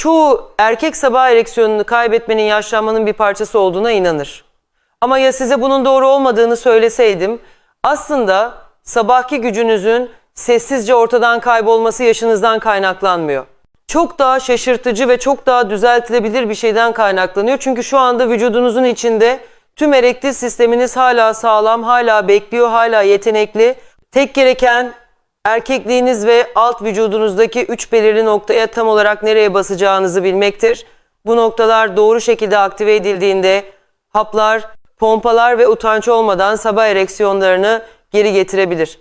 çoğu erkek sabah ereksiyonunu kaybetmenin yaşlanmanın bir parçası olduğuna inanır. Ama ya size bunun doğru olmadığını söyleseydim aslında sabahki gücünüzün sessizce ortadan kaybolması yaşınızdan kaynaklanmıyor. Çok daha şaşırtıcı ve çok daha düzeltilebilir bir şeyden kaynaklanıyor. Çünkü şu anda vücudunuzun içinde tüm erektil sisteminiz hala sağlam, hala bekliyor, hala yetenekli. Tek gereken erkekliğiniz ve alt vücudunuzdaki üç belirli noktaya tam olarak nereye basacağınızı bilmektir. Bu noktalar doğru şekilde aktive edildiğinde haplar, pompalar ve utanç olmadan sabah ereksiyonlarını geri getirebilir.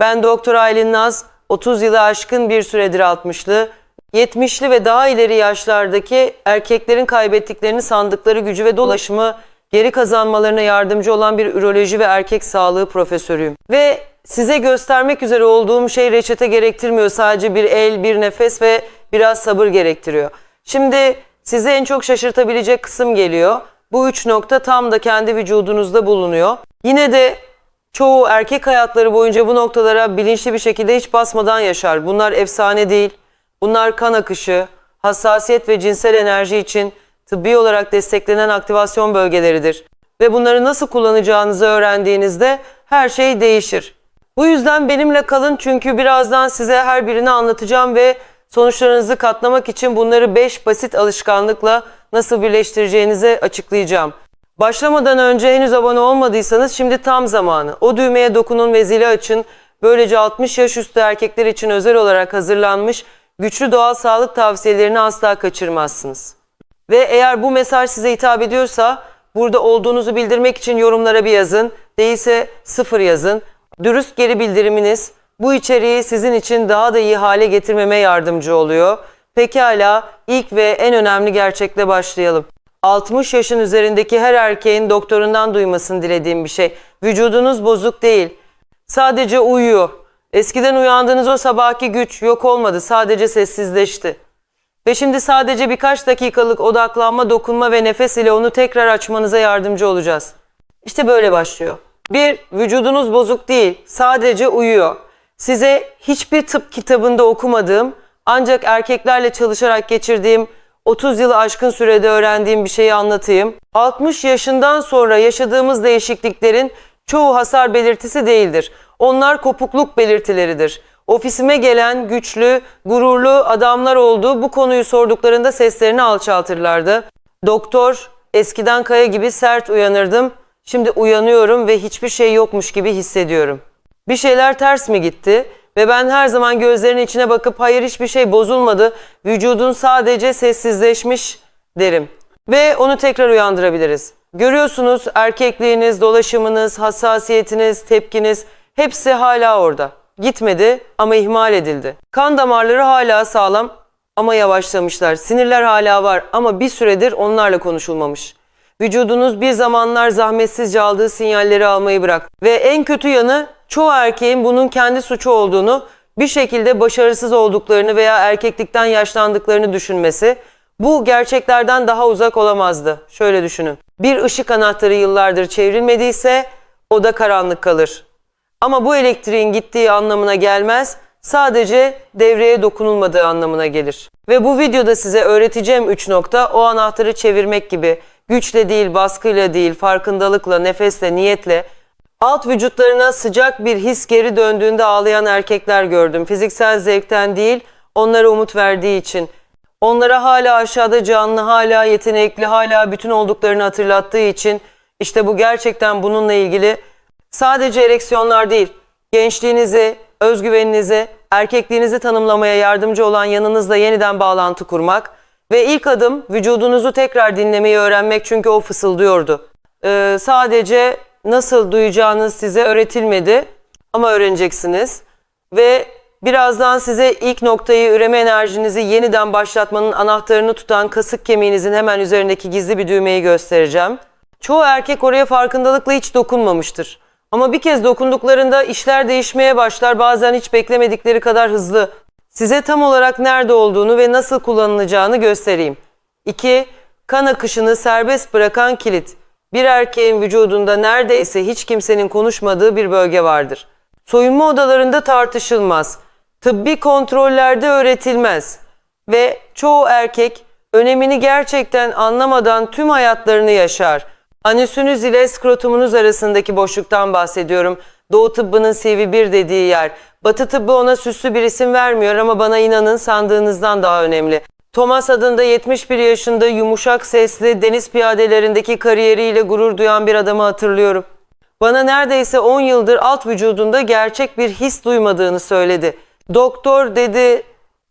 Ben Doktor Aylin Naz, 30 yılı aşkın bir süredir 60'lı, 70'li ve daha ileri yaşlardaki erkeklerin kaybettiklerini sandıkları gücü ve dolaşımı geri kazanmalarına yardımcı olan bir üroloji ve erkek sağlığı profesörüyüm. Ve size göstermek üzere olduğum şey reçete gerektirmiyor. Sadece bir el, bir nefes ve biraz sabır gerektiriyor. Şimdi size en çok şaşırtabilecek kısım geliyor. Bu üç nokta tam da kendi vücudunuzda bulunuyor. Yine de Çoğu erkek hayatları boyunca bu noktalara bilinçli bir şekilde hiç basmadan yaşar. Bunlar efsane değil. Bunlar kan akışı, hassasiyet ve cinsel enerji için tıbbi olarak desteklenen aktivasyon bölgeleridir. Ve bunları nasıl kullanacağınızı öğrendiğinizde her şey değişir. Bu yüzden benimle kalın çünkü birazdan size her birini anlatacağım ve sonuçlarınızı katlamak için bunları 5 basit alışkanlıkla nasıl birleştireceğinizi açıklayacağım. Başlamadan önce henüz abone olmadıysanız şimdi tam zamanı. O düğmeye dokunun ve zili açın. Böylece 60 yaş üstü erkekler için özel olarak hazırlanmış güçlü doğal sağlık tavsiyelerini asla kaçırmazsınız. Ve eğer bu mesaj size hitap ediyorsa burada olduğunuzu bildirmek için yorumlara bir yazın. Değilse sıfır yazın. Dürüst geri bildiriminiz bu içeriği sizin için daha da iyi hale getirmeme yardımcı oluyor. Pekala ilk ve en önemli gerçekle başlayalım. 60 yaşın üzerindeki her erkeğin doktorundan duymasını dilediğim bir şey. Vücudunuz bozuk değil. Sadece uyuyor. Eskiden uyandığınız o sabahki güç yok olmadı. Sadece sessizleşti. Ve şimdi sadece birkaç dakikalık odaklanma, dokunma ve nefes ile onu tekrar açmanıza yardımcı olacağız. İşte böyle başlıyor. Bir, vücudunuz bozuk değil. Sadece uyuyor. Size hiçbir tıp kitabında okumadığım ancak erkeklerle çalışarak geçirdiğim 30 yılı aşkın sürede öğrendiğim bir şeyi anlatayım. 60 yaşından sonra yaşadığımız değişikliklerin çoğu hasar belirtisi değildir. Onlar kopukluk belirtileridir. Ofisime gelen güçlü, gururlu adamlar oldu. Bu konuyu sorduklarında seslerini alçaltırlardı. Doktor, eskiden kaya gibi sert uyanırdım. Şimdi uyanıyorum ve hiçbir şey yokmuş gibi hissediyorum. Bir şeyler ters mi gitti? Ve ben her zaman gözlerinin içine bakıp hayır hiçbir şey bozulmadı. Vücudun sadece sessizleşmiş derim. Ve onu tekrar uyandırabiliriz. Görüyorsunuz erkekliğiniz, dolaşımınız, hassasiyetiniz, tepkiniz hepsi hala orada. Gitmedi ama ihmal edildi. Kan damarları hala sağlam ama yavaşlamışlar. Sinirler hala var ama bir süredir onlarla konuşulmamış. Vücudunuz bir zamanlar zahmetsizce aldığı sinyalleri almayı bırak. Ve en kötü yanı çoğu erkeğin bunun kendi suçu olduğunu, bir şekilde başarısız olduklarını veya erkeklikten yaşlandıklarını düşünmesi. Bu gerçeklerden daha uzak olamazdı. Şöyle düşünün. Bir ışık anahtarı yıllardır çevrilmediyse o da karanlık kalır. Ama bu elektriğin gittiği anlamına gelmez, sadece devreye dokunulmadığı anlamına gelir. Ve bu videoda size öğreteceğim 3 nokta o anahtarı çevirmek gibi güçle değil, baskıyla değil, farkındalıkla, nefesle, niyetle alt vücutlarına sıcak bir his geri döndüğünde ağlayan erkekler gördüm. Fiziksel zevkten değil, onlara umut verdiği için. Onlara hala aşağıda canlı, hala yetenekli, hala bütün olduklarını hatırlattığı için işte bu gerçekten bununla ilgili sadece ereksiyonlar değil, gençliğinizi, özgüveninizi, erkekliğinizi tanımlamaya yardımcı olan yanınızla yeniden bağlantı kurmak ve ilk adım vücudunuzu tekrar dinlemeyi öğrenmek çünkü o fısıldıyordu. Ee, sadece nasıl duyacağınız size öğretilmedi ama öğreneceksiniz. Ve birazdan size ilk noktayı üreme enerjinizi yeniden başlatmanın anahtarını tutan kasık kemiğinizin hemen üzerindeki gizli bir düğmeyi göstereceğim. Çoğu erkek oraya farkındalıkla hiç dokunmamıştır. Ama bir kez dokunduklarında işler değişmeye başlar bazen hiç beklemedikleri kadar hızlı. Size tam olarak nerede olduğunu ve nasıl kullanılacağını göstereyim. 2. Kan akışını serbest bırakan kilit. Bir erkeğin vücudunda neredeyse hiç kimsenin konuşmadığı bir bölge vardır. Soyunma odalarında tartışılmaz. Tıbbi kontrollerde öğretilmez. ve çoğu erkek önemini gerçekten anlamadan tüm hayatlarını yaşar. Anüsünüz ile skrotumunuz arasındaki boşluktan bahsediyorum. Doğu tıbbının CV1 dediği yer. Batı tıbbı ona süslü bir isim vermiyor ama bana inanın sandığınızdan daha önemli. Thomas adında 71 yaşında yumuşak sesli deniz piyadelerindeki kariyeriyle gurur duyan bir adamı hatırlıyorum. Bana neredeyse 10 yıldır alt vücudunda gerçek bir his duymadığını söyledi. Doktor dedi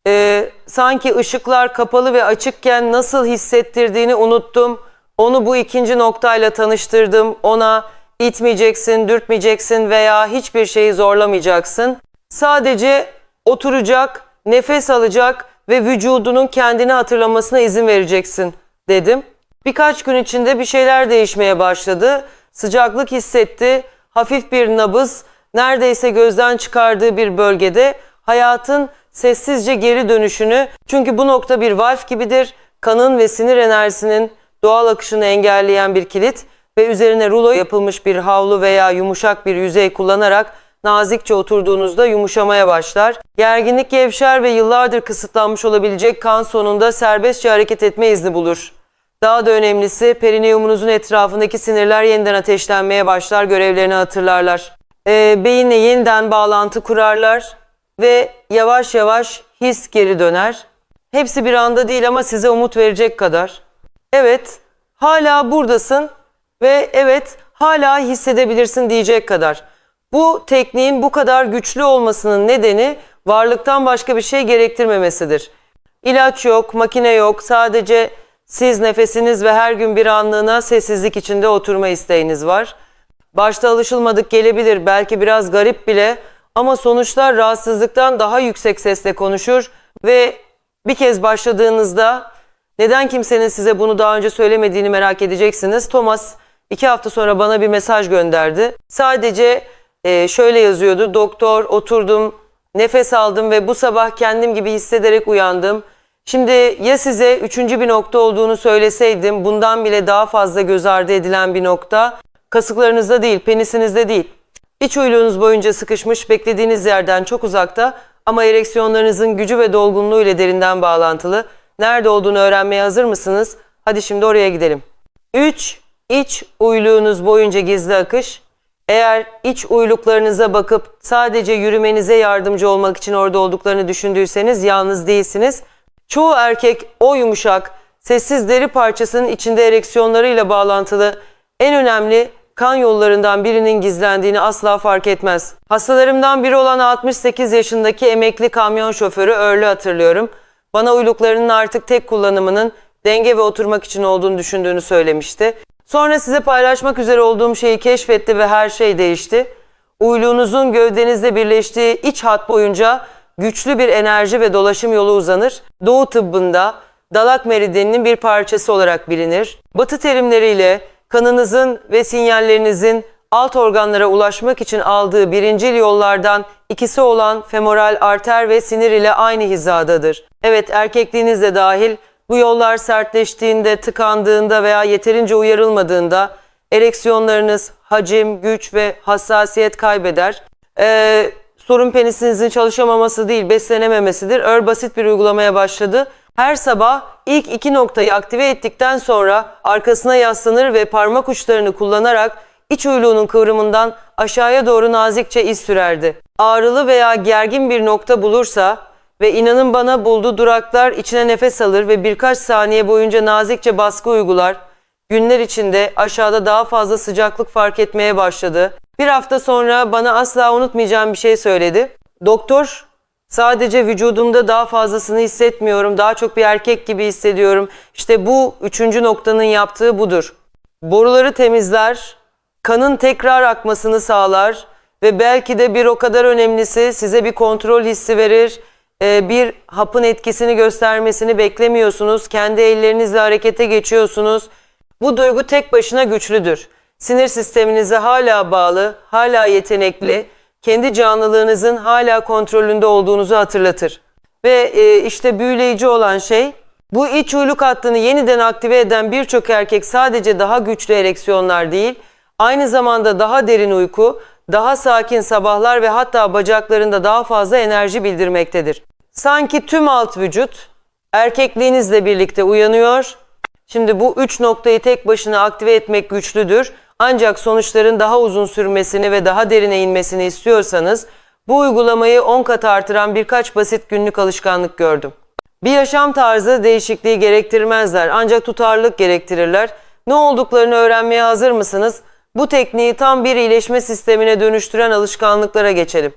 e, sanki ışıklar kapalı ve açıkken nasıl hissettirdiğini unuttum. Onu bu ikinci noktayla tanıştırdım. Ona itmeyeceksin, dürtmeyeceksin veya hiçbir şeyi zorlamayacaksın. Sadece oturacak, nefes alacak ve vücudunun kendini hatırlamasına izin vereceksin dedim. Birkaç gün içinde bir şeyler değişmeye başladı. Sıcaklık hissetti, hafif bir nabız, neredeyse gözden çıkardığı bir bölgede hayatın sessizce geri dönüşünü çünkü bu nokta bir valf gibidir. Kanın ve sinir enerjisinin doğal akışını engelleyen bir kilit ve üzerine rulo yapılmış bir havlu veya yumuşak bir yüzey kullanarak nazikçe oturduğunuzda yumuşamaya başlar. Gerginlik gevşer ve yıllardır kısıtlanmış olabilecek kan sonunda serbestçe hareket etme izni bulur. Daha da önemlisi perineumunuzun etrafındaki sinirler yeniden ateşlenmeye başlar, görevlerini hatırlarlar. Ee, beyinle yeniden bağlantı kurarlar ve yavaş yavaş his geri döner. Hepsi bir anda değil ama size umut verecek kadar. Evet, hala buradasın ve evet hala hissedebilirsin diyecek kadar. Bu tekniğin bu kadar güçlü olmasının nedeni varlıktan başka bir şey gerektirmemesidir. İlaç yok, makine yok, sadece siz nefesiniz ve her gün bir anlığına sessizlik içinde oturma isteğiniz var. Başta alışılmadık gelebilir, belki biraz garip bile ama sonuçlar rahatsızlıktan daha yüksek sesle konuşur ve bir kez başladığınızda neden kimsenin size bunu daha önce söylemediğini merak edeceksiniz. Thomas iki hafta sonra bana bir mesaj gönderdi. Sadece e, şöyle yazıyordu. Doktor oturdum, nefes aldım ve bu sabah kendim gibi hissederek uyandım. Şimdi ya size üçüncü bir nokta olduğunu söyleseydim bundan bile daha fazla göz ardı edilen bir nokta kasıklarınızda değil, penisinizde değil. İç uyluğunuz boyunca sıkışmış, beklediğiniz yerden çok uzakta ama ereksiyonlarınızın gücü ve dolgunluğu ile derinden bağlantılı. Nerede olduğunu öğrenmeye hazır mısınız? Hadi şimdi oraya gidelim. 3. İç uyluğunuz boyunca gizli akış. Eğer iç uyluklarınıza bakıp sadece yürümenize yardımcı olmak için orada olduklarını düşündüyseniz yalnız değilsiniz. Çoğu erkek o yumuşak, sessiz deri parçasının içinde ereksiyonlarıyla bağlantılı en önemli kan yollarından birinin gizlendiğini asla fark etmez. Hastalarımdan biri olan 68 yaşındaki emekli kamyon şoförü Örlü hatırlıyorum. Bana uyluklarının artık tek kullanımının denge ve oturmak için olduğunu düşündüğünü söylemişti. Sonra size paylaşmak üzere olduğum şeyi keşfetti ve her şey değişti. Uyluğunuzun gövdenizle birleştiği iç hat boyunca güçlü bir enerji ve dolaşım yolu uzanır. Doğu tıbbında dalak meridyeninin bir parçası olarak bilinir. Batı terimleriyle kanınızın ve sinyallerinizin alt organlara ulaşmak için aldığı birincil yollardan ikisi olan femoral arter ve sinir ile aynı hizadadır. Evet erkekliğiniz de dahil bu yollar sertleştiğinde, tıkandığında veya yeterince uyarılmadığında ereksiyonlarınız hacim, güç ve hassasiyet kaybeder. Ee, sorun penisinizin çalışamaması değil, beslenememesidir. Ör basit bir uygulamaya başladı. Her sabah ilk iki noktayı aktive ettikten sonra arkasına yaslanır ve parmak uçlarını kullanarak iç uyluğunun kıvrımından aşağıya doğru nazikçe iz sürerdi. Ağrılı veya gergin bir nokta bulursa ve inanın bana bulduğu duraklar içine nefes alır ve birkaç saniye boyunca nazikçe baskı uygular. Günler içinde aşağıda daha fazla sıcaklık fark etmeye başladı. Bir hafta sonra bana asla unutmayacağım bir şey söyledi. Doktor sadece vücudumda daha fazlasını hissetmiyorum. Daha çok bir erkek gibi hissediyorum. İşte bu üçüncü noktanın yaptığı budur. Boruları temizler, kanın tekrar akmasını sağlar ve belki de bir o kadar önemlisi size bir kontrol hissi verir. Ee, bir hapın etkisini göstermesini beklemiyorsunuz. Kendi ellerinizle harekete geçiyorsunuz. Bu duygu tek başına güçlüdür. Sinir sisteminize hala bağlı, hala yetenekli, kendi canlılığınızın hala kontrolünde olduğunuzu hatırlatır. Ve e, işte büyüleyici olan şey bu iç uyluk hattını yeniden aktive eden birçok erkek sadece daha güçlü ereksiyonlar değil, aynı zamanda daha derin uyku, daha sakin sabahlar ve hatta bacaklarında daha fazla enerji bildirmektedir. Sanki tüm alt vücut erkekliğinizle birlikte uyanıyor. Şimdi bu üç noktayı tek başına aktive etmek güçlüdür. Ancak sonuçların daha uzun sürmesini ve daha derine inmesini istiyorsanız bu uygulamayı 10 kat artıran birkaç basit günlük alışkanlık gördüm. Bir yaşam tarzı değişikliği gerektirmezler ancak tutarlılık gerektirirler. Ne olduklarını öğrenmeye hazır mısınız? Bu tekniği tam bir iyileşme sistemine dönüştüren alışkanlıklara geçelim.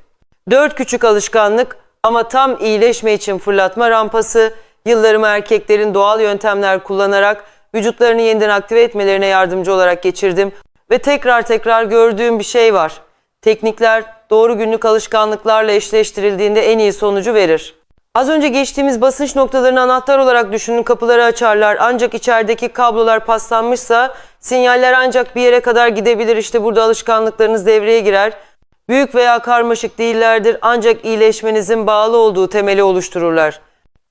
Dört küçük alışkanlık ama tam iyileşme için fırlatma rampası, yıllarımı erkeklerin doğal yöntemler kullanarak vücutlarını yeniden aktive etmelerine yardımcı olarak geçirdim. Ve tekrar tekrar gördüğüm bir şey var. Teknikler doğru günlük alışkanlıklarla eşleştirildiğinde en iyi sonucu verir. Az önce geçtiğimiz basınç noktalarını anahtar olarak düşünün kapıları açarlar. Ancak içerideki kablolar paslanmışsa sinyaller ancak bir yere kadar gidebilir. İşte burada alışkanlıklarınız devreye girer. Büyük veya karmaşık değillerdir ancak iyileşmenizin bağlı olduğu temeli oluştururlar.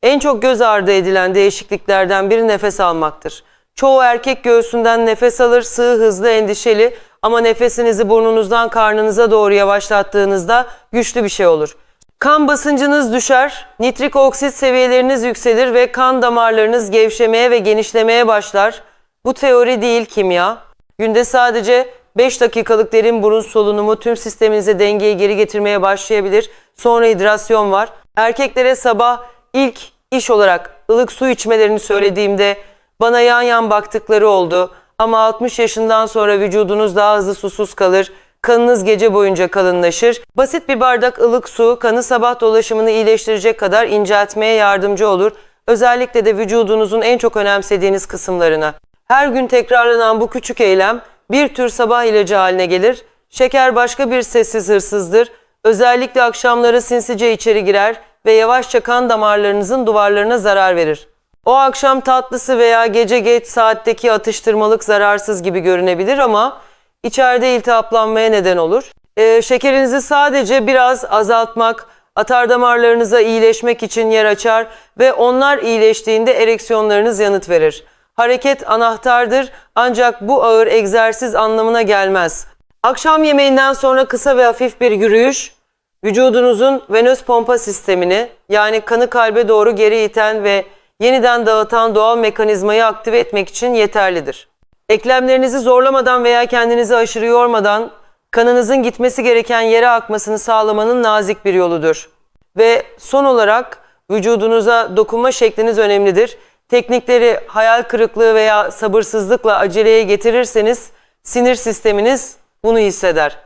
En çok göz ardı edilen değişikliklerden biri nefes almaktır. Çoğu erkek göğsünden nefes alır, sığ, hızlı, endişeli ama nefesinizi burnunuzdan karnınıza doğru yavaşlattığınızda güçlü bir şey olur. Kan basıncınız düşer, nitrik oksit seviyeleriniz yükselir ve kan damarlarınız gevşemeye ve genişlemeye başlar. Bu teori değil kimya. Günde sadece 5 dakikalık derin burun solunumu tüm sisteminize dengeyi geri getirmeye başlayabilir. Sonra hidrasyon var. Erkeklere sabah ilk iş olarak ılık su içmelerini söylediğimde bana yan yan baktıkları oldu. Ama 60 yaşından sonra vücudunuz daha hızlı susuz kalır. Kanınız gece boyunca kalınlaşır. Basit bir bardak ılık su kanı sabah dolaşımını iyileştirecek kadar inceltmeye yardımcı olur. Özellikle de vücudunuzun en çok önemsediğiniz kısımlarına. Her gün tekrarlanan bu küçük eylem bir tür sabah ilacı haline gelir. Şeker başka bir sessiz hırsızdır. Özellikle akşamları sinsice içeri girer ve yavaşça kan damarlarınızın duvarlarına zarar verir. O akşam tatlısı veya gece geç saatteki atıştırmalık zararsız gibi görünebilir ama içeride iltihaplanmaya neden olur. Ee, şekerinizi sadece biraz azaltmak, atar damarlarınıza iyileşmek için yer açar ve onlar iyileştiğinde ereksiyonlarınız yanıt verir. Hareket anahtardır ancak bu ağır egzersiz anlamına gelmez. Akşam yemeğinden sonra kısa ve hafif bir yürüyüş, vücudunuzun venöz pompa sistemini yani kanı kalbe doğru geri iten ve yeniden dağıtan doğal mekanizmayı aktive etmek için yeterlidir. Eklemlerinizi zorlamadan veya kendinizi aşırı yormadan kanınızın gitmesi gereken yere akmasını sağlamanın nazik bir yoludur. Ve son olarak vücudunuza dokunma şekliniz önemlidir. Teknikleri hayal kırıklığı veya sabırsızlıkla aceleye getirirseniz sinir sisteminiz bunu hisseder.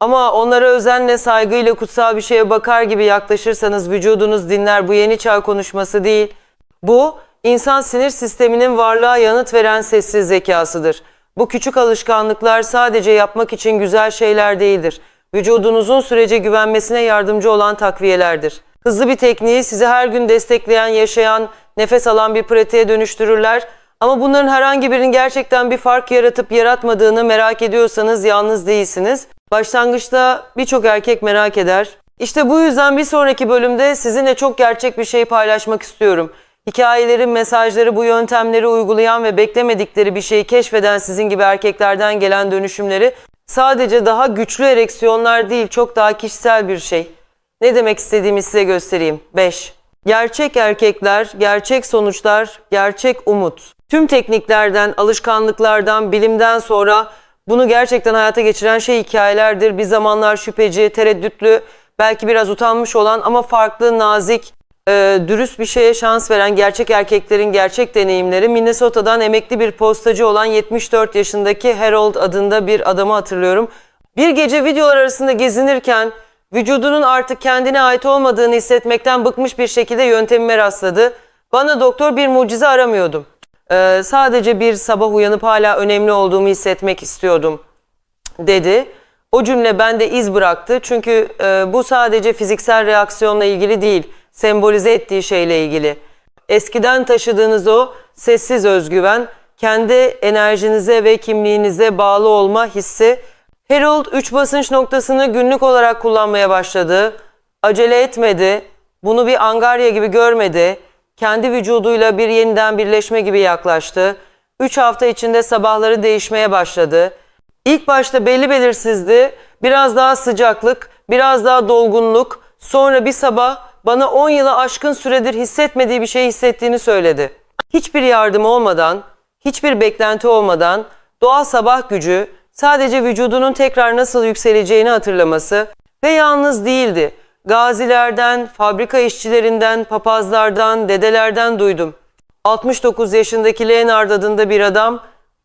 Ama onlara özenle, saygıyla kutsal bir şeye bakar gibi yaklaşırsanız vücudunuz dinler. Bu yeni çağ konuşması değil. Bu insan sinir sisteminin varlığa yanıt veren sessiz zekasıdır. Bu küçük alışkanlıklar sadece yapmak için güzel şeyler değildir. Vücudunuzun sürece güvenmesine yardımcı olan takviyelerdir. Hızlı bir tekniği sizi her gün destekleyen, yaşayan, nefes alan bir pratiğe dönüştürürler. Ama bunların herhangi birinin gerçekten bir fark yaratıp yaratmadığını merak ediyorsanız yalnız değilsiniz. Başlangıçta birçok erkek merak eder. İşte bu yüzden bir sonraki bölümde sizinle çok gerçek bir şey paylaşmak istiyorum. Hikayelerin mesajları bu yöntemleri uygulayan ve beklemedikleri bir şeyi keşfeden sizin gibi erkeklerden gelen dönüşümleri sadece daha güçlü ereksiyonlar değil çok daha kişisel bir şey. Ne demek istediğimi size göstereyim. 5. Gerçek erkekler, gerçek sonuçlar, gerçek umut. Tüm tekniklerden, alışkanlıklardan, bilimden sonra bunu gerçekten hayata geçiren şey hikayelerdir. Bir zamanlar şüpheci, tereddütlü, belki biraz utanmış olan ama farklı, nazik, e, dürüst bir şeye şans veren gerçek erkeklerin gerçek deneyimleri Minnesota'dan emekli bir postacı olan 74 yaşındaki Harold adında bir adamı hatırlıyorum. Bir gece videolar arasında gezinirken vücudunun artık kendine ait olmadığını hissetmekten bıkmış bir şekilde yöntemime rastladı. Bana doktor bir mucize aramıyordum. Ee, sadece bir sabah uyanıp hala önemli olduğumu hissetmek istiyordum dedi. O cümle bende iz bıraktı çünkü e, bu sadece fiziksel reaksiyonla ilgili değil, sembolize ettiği şeyle ilgili. Eskiden taşıdığınız o sessiz özgüven, kendi enerjinize ve kimliğinize bağlı olma hissi Harold 3 basınç noktasını günlük olarak kullanmaya başladı. Acele etmedi, bunu bir angarya gibi görmedi. Kendi vücuduyla bir yeniden birleşme gibi yaklaştı. 3 hafta içinde sabahları değişmeye başladı. İlk başta belli belirsizdi, biraz daha sıcaklık, biraz daha dolgunluk, sonra bir sabah bana 10 yılı aşkın süredir hissetmediği bir şey hissettiğini söyledi. Hiçbir yardım olmadan, hiçbir beklenti olmadan doğal sabah gücü sadece vücudunun tekrar nasıl yükseleceğini hatırlaması ve yalnız değildi. Gazilerden, fabrika işçilerinden, papazlardan, dedelerden duydum. 69 yaşındaki Leonard adında bir adam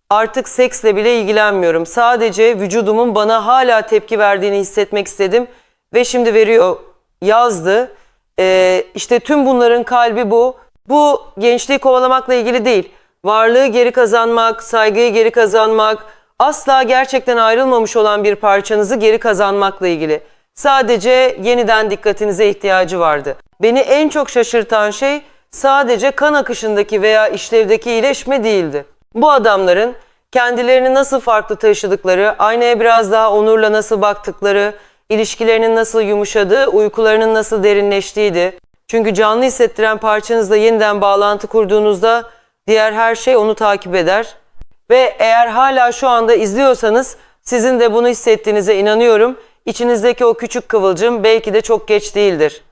artık seksle bile ilgilenmiyorum. Sadece vücudumun bana hala tepki verdiğini hissetmek istedim ve şimdi veriyor yazdı. Ee, işte tüm bunların kalbi bu. Bu gençliği kovalamakla ilgili değil. Varlığı geri kazanmak, saygıyı geri kazanmak, asla gerçekten ayrılmamış olan bir parçanızı geri kazanmakla ilgili. Sadece yeniden dikkatinize ihtiyacı vardı. Beni en çok şaşırtan şey sadece kan akışındaki veya işlevdeki iyileşme değildi. Bu adamların kendilerini nasıl farklı taşıdıkları, aynaya biraz daha onurla nasıl baktıkları, ilişkilerinin nasıl yumuşadığı, uykularının nasıl derinleştiğiydi. Çünkü canlı hissettiren parçanızla yeniden bağlantı kurduğunuzda diğer her şey onu takip eder. Ve eğer hala şu anda izliyorsanız sizin de bunu hissettiğinize inanıyorum. İçinizdeki o küçük kıvılcım belki de çok geç değildir.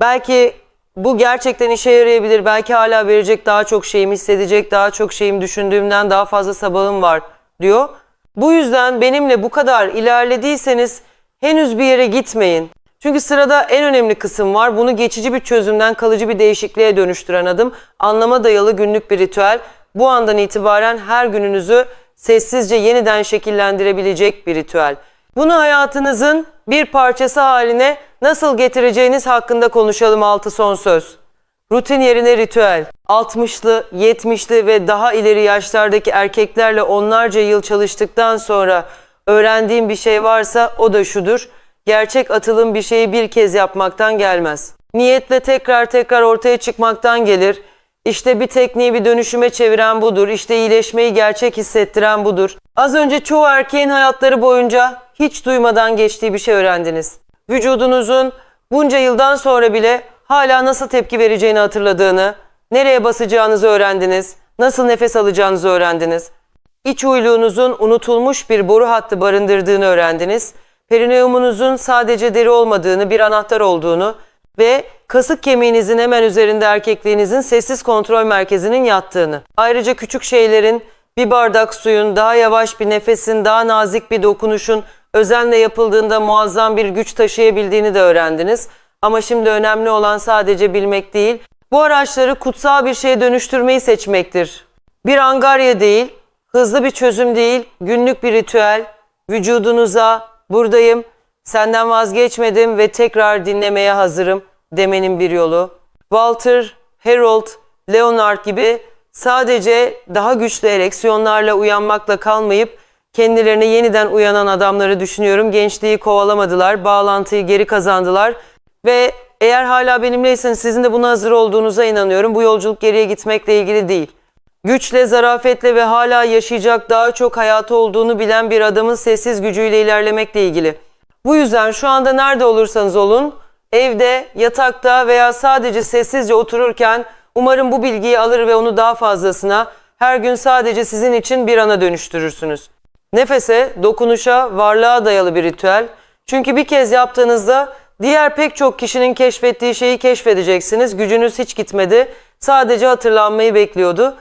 Belki bu gerçekten işe yarayabilir. Belki hala verecek daha çok şeyim, hissedecek daha çok şeyim, düşündüğümden daha fazla sabahım var diyor. Bu yüzden benimle bu kadar ilerlediyseniz henüz bir yere gitmeyin. Çünkü sırada en önemli kısım var. Bunu geçici bir çözümden kalıcı bir değişikliğe dönüştüren adım. Anlama dayalı günlük bir ritüel. Bu andan itibaren her gününüzü sessizce yeniden şekillendirebilecek bir ritüel. Bunu hayatınızın bir parçası haline nasıl getireceğiniz hakkında konuşalım altı son söz. Rutin yerine ritüel. 60'lı, 70'li ve daha ileri yaşlardaki erkeklerle onlarca yıl çalıştıktan sonra öğrendiğim bir şey varsa o da şudur. Gerçek atılım bir şeyi bir kez yapmaktan gelmez. Niyetle tekrar tekrar ortaya çıkmaktan gelir. İşte bir tekniği bir dönüşüme çeviren budur. İşte iyileşmeyi gerçek hissettiren budur. Az önce çoğu erkeğin hayatları boyunca hiç duymadan geçtiği bir şey öğrendiniz. Vücudunuzun bunca yıldan sonra bile hala nasıl tepki vereceğini hatırladığını, nereye basacağınızı öğrendiniz, nasıl nefes alacağınızı öğrendiniz. İç uyluğunuzun unutulmuş bir boru hattı barındırdığını öğrendiniz. Perineumunuzun sadece deri olmadığını, bir anahtar olduğunu ve kasık kemiğinizin hemen üzerinde erkekliğinizin sessiz kontrol merkezinin yattığını. Ayrıca küçük şeylerin, bir bardak suyun, daha yavaş bir nefesin, daha nazik bir dokunuşun özenle yapıldığında muazzam bir güç taşıyabildiğini de öğrendiniz. Ama şimdi önemli olan sadece bilmek değil, bu araçları kutsal bir şeye dönüştürmeyi seçmektir. Bir angarya değil, hızlı bir çözüm değil, günlük bir ritüel, vücudunuza buradayım, senden vazgeçmedim ve tekrar dinlemeye hazırım demenin bir yolu. Walter, Harold, Leonard gibi sadece daha güçlü ereksiyonlarla uyanmakla kalmayıp kendilerine yeniden uyanan adamları düşünüyorum. Gençliği kovalamadılar, bağlantıyı geri kazandılar ve eğer hala benimleyseniz sizin de buna hazır olduğunuza inanıyorum. Bu yolculuk geriye gitmekle ilgili değil. Güçle, zarafetle ve hala yaşayacak daha çok hayatı olduğunu bilen bir adamın sessiz gücüyle ilerlemekle ilgili. Bu yüzden şu anda nerede olursanız olun, evde, yatakta veya sadece sessizce otururken umarım bu bilgiyi alır ve onu daha fazlasına her gün sadece sizin için bir ana dönüştürürsünüz. Nefese, dokunuşa, varlığa dayalı bir ritüel. Çünkü bir kez yaptığınızda diğer pek çok kişinin keşfettiği şeyi keşfedeceksiniz. Gücünüz hiç gitmedi. Sadece hatırlanmayı bekliyordu.